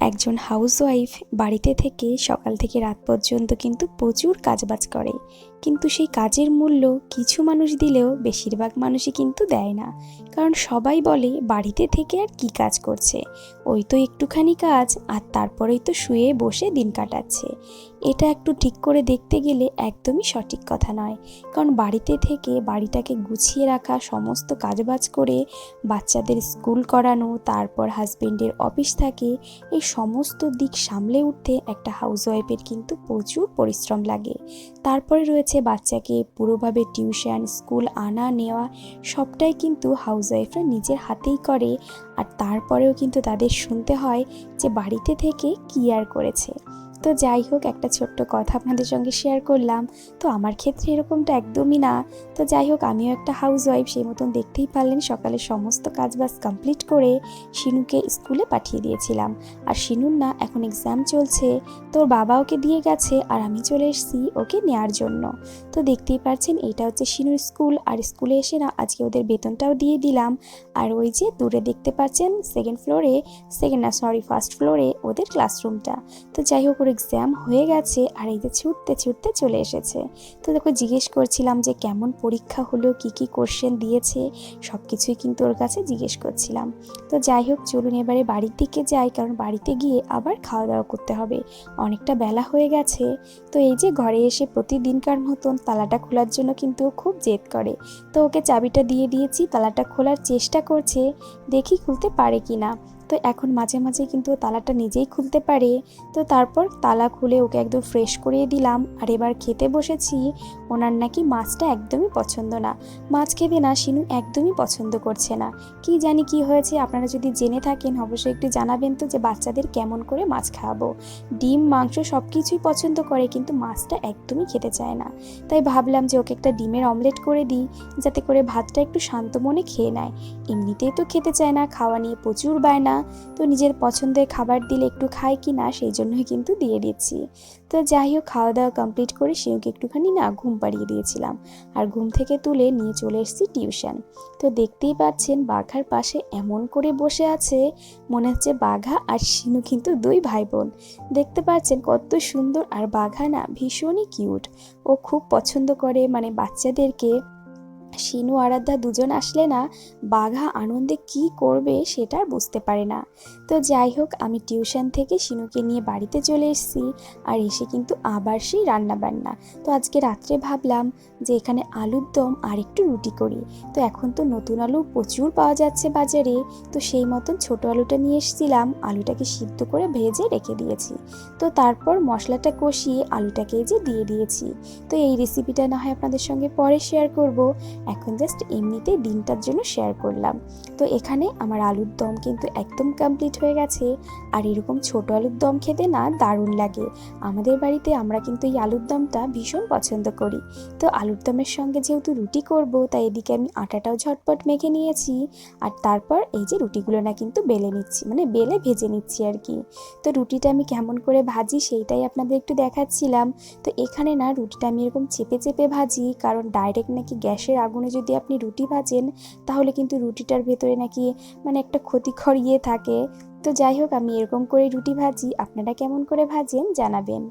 একজন হাউসওয়াইফ বাড়িতে থেকে সকাল থেকে রাত পর্যন্ত কিন্তু প্রচুর কাজবাজ করে। কিন্তু সেই কাজের মূল্য কিছু মানুষ দিলেও বেশিরভাগ মানুষই কিন্তু দেয় না। কারণ সবাই বলে, বাড়িতে থেকে আর কি কাজ করছে? ওই তো একটুখানি কাজ, আর তারপরেই তো শুয়ে বসে দিন কাটাচ্ছে। এটা একটু ঠিক করে দেখতে গেলে একদমই সঠিক কথা নয়। কারণ বাড়িতে থেকে বাড়িটাকে গুছিয়ে রাখা, সমস্ত কাজবাজ করে, বাচ্চাদের স্কুল করানো, তারপর হাজবেন্ডের অফিস থাকে, এই সমস্ত দিক সামলে উঠতে একটা হাউসওয়াইফের কিন্তু প্রচুর পরিশ্রম লাগে। তারপরে রয়েছে বাচ্চাকে পুরোভাবে টিউশন, স্কুল আনা, নেওয়া, সবটাই কিন্তু হাউসওয়াইফরা নিজের হাতেই করে। আর তারপরেও কিন্তু তাদের শুনতে হয় যে বাড়িতে থেকে কি আর করেছে। তো যাই হোক, একটা ছোট্ট কথা আপনাদের সঙ্গে শেয়ার করলাম। তো আমার ক্ষেত্রে এরকমটা একদমই না। তো যাই হোক, আমিও একটা হাউস ওয়াইফ সেই মতন দেখতেই পারলেন, সকালে সমস্ত কাজবাজ কমপ্লিট করে শিনুকে স্কুলে পাঠিয়ে দিয়েছিলাম। আর শিনুর না, এখন এক্সাম চলছে। তোর বাবা ওকে দিয়ে গেছে, আর আমি চলে এসেছি ওকে নেয়ার জন্য। তো দেখতেই পাচ্ছেন এটা হচ্ছে শিনুর স্কুল আর স্কুলে এসে না, আজকে ওদের বেতনটাও দিয়ে দিলাম। আর ওই যে দূরে দেখতে পাচ্ছেন সেকেন্ড ফ্লোরে সেকেন্ড না সরি ফার্স্ট ফ্লোরে ওদের ক্লাসরুমটা তো যাই হোক এক্সাম হয়ে গেছে আর এই যে ছুটতে ছুটতে চলে এসেছে। তো দেখো, জিজ্ঞেস করছিলাম যে কেমন পরীক্ষা হলো, কি কি কোশ্চেন দিয়েছে সব কিছুই কিন্তু ওর কাছে জিজ্ঞেস করছিলাম। তো যাই হোক, চলুন এবারে বাড়ির দিকে যাই, কারণ বাড়িতে গিয়ে আবার খাওয়া দাওয়া করতে হবে। অনেকটা বেলা হয়ে গেছে। তো এই যে ঘরে এসে প্রতিদিনকার মতন তালাটা খোলার জন্য কিন্তু খুব জেদ করে। তো ওকে চাবিটা দিয়ে দিয়েছি, তালাটা খোলার চেষ্টা করছে, দেখি খুলতে পারে কি না তো এখন মাঝে মাঝে কিন্তু তালাটা নিজেই খুলতে পারে। তো তারপর তালা খুলে ওকে একদম ফ্রেশ করিয়ে দিলাম। আর এবার খেতে বসেছি। ওনার নাকি মাছটা একদমই পছন্দ না। মাছ খেতে না শিনু একদমই পছন্দ করছে না। কি জানি কি হয়েছে, আপনারা যদি জেনে থাকেন অবশ্যই একটু জানাবেন তো যে বাচ্চাদের কেমন করে মাছ খাওয়াবো। ডিম, মাংস সব কিছুই পছন্দ করে কিন্তু মাছটা একদমই খেতে চায় না। তাই ভাবলাম যে ওকে একটা ডিমের অমলেট করে দিই, যাতে করে ভাতটা একটু শান্ত মনে খেয়ে নেয়। এমনিতেই তো খেতে চায় না, খাওয়া নিয়ে প্রচুর বায়না। তো নিজের পছন্দের খাবার দিলে একটু খায় কি না, সেই জন্যই কিন্তু দিয়ে দিচ্ছি। তো যাই হোক খাওয়া দাওয়া কমপ্লিট করে শিউকে একটুখানি না ঘুম পাড়িয়ে দিয়েছিলাম। আর ঘুম থেকে তুলে নিয়ে চলে এসেছি টিউশন। তো দেখতেই পাচ্ছেন, বাঘার পাশে এমন করে বসে আছে, মনে হচ্ছে বাঘা আর শিনু কিন্তু দুই ভাই বোন দেখতে পাচ্ছেন কত সুন্দর, আর বাঘা না ভীষণই কিউট ও খুব পছন্দ করে মানে বাচ্চাদেরকে। শিনু আরাধ্যা দুজন আসলে না বাঘা আনন্দে কি করবে সেটা বুঝতে পারে না। তো যাই হোক, আমি টিউশন থেকে শিনুকে নিয়ে বাড়িতে চলে এসেছি আর এসে কিন্তু আবার সেই রান্না বান্না তো আজকে রাত্রে ভাবলাম যে এখানে আলুর দম আর একটু রুটি করি। তো এখন তো নতুন আলু প্রচুর পাওয়া যাচ্ছে বাজারে। তো সেই মতন ছোট আলুটা নিয়ে এসেছিলাম, আলুটাকে সিদ্ধ করে ভেজে রেখে দিয়েছি। তো তারপর মশলাটা কষিয়ে আলুটাকে যে দিয়ে দিয়েছি। তো এই রেসিপিটা না হয় আপনাদের সঙ্গে পরে শেয়ার করব। এখন জাস্ট এমনিতেই দিনটার জন্য শেয়ার করলাম। তো এখানে আমার আলুর দম কিন্তু একদম কমপ্লিট হয়ে গেছে। আর এরকম ছোট আলুর দম খেতে না দারুণ লাগে। আমাদের বাড়িতে আমরা কিন্তু এই আলুর দমটা ভীষণ পছন্দ করি। তো আলুর দমের সঙ্গে যেহেতু রুটি করব, তাই এদিকে আমি আটাটাও ঝটপট মেখে নিয়েছি। আর তারপর এই যে রুটিগুলো না কিন্তু বেলে নিচ্ছি মানে বেলে ভেজে নিচ্ছি আর কি। তো রুটিটা আমি কেমন করে ভাজি সেইটাই আপনাদের একটু দেখাচ্ছিলাম। তো এখানে না রুটিটা আমি এরকম চেপে চেপে ভাজি, কারণ ডাইরেক্ট নাকি গ্যাসের আগুনে যদি আপনি রুটি ভাজেন, তাহলে কিন্তু রুটিটার ভেতরে নাকি মানে একটা ক্ষতিকর ইয়ে থাকে। তো যাই হোক, আমি এরকম করে রুটি ভাজি, আপনারা কেমন করে ভাজেন জানাবেন।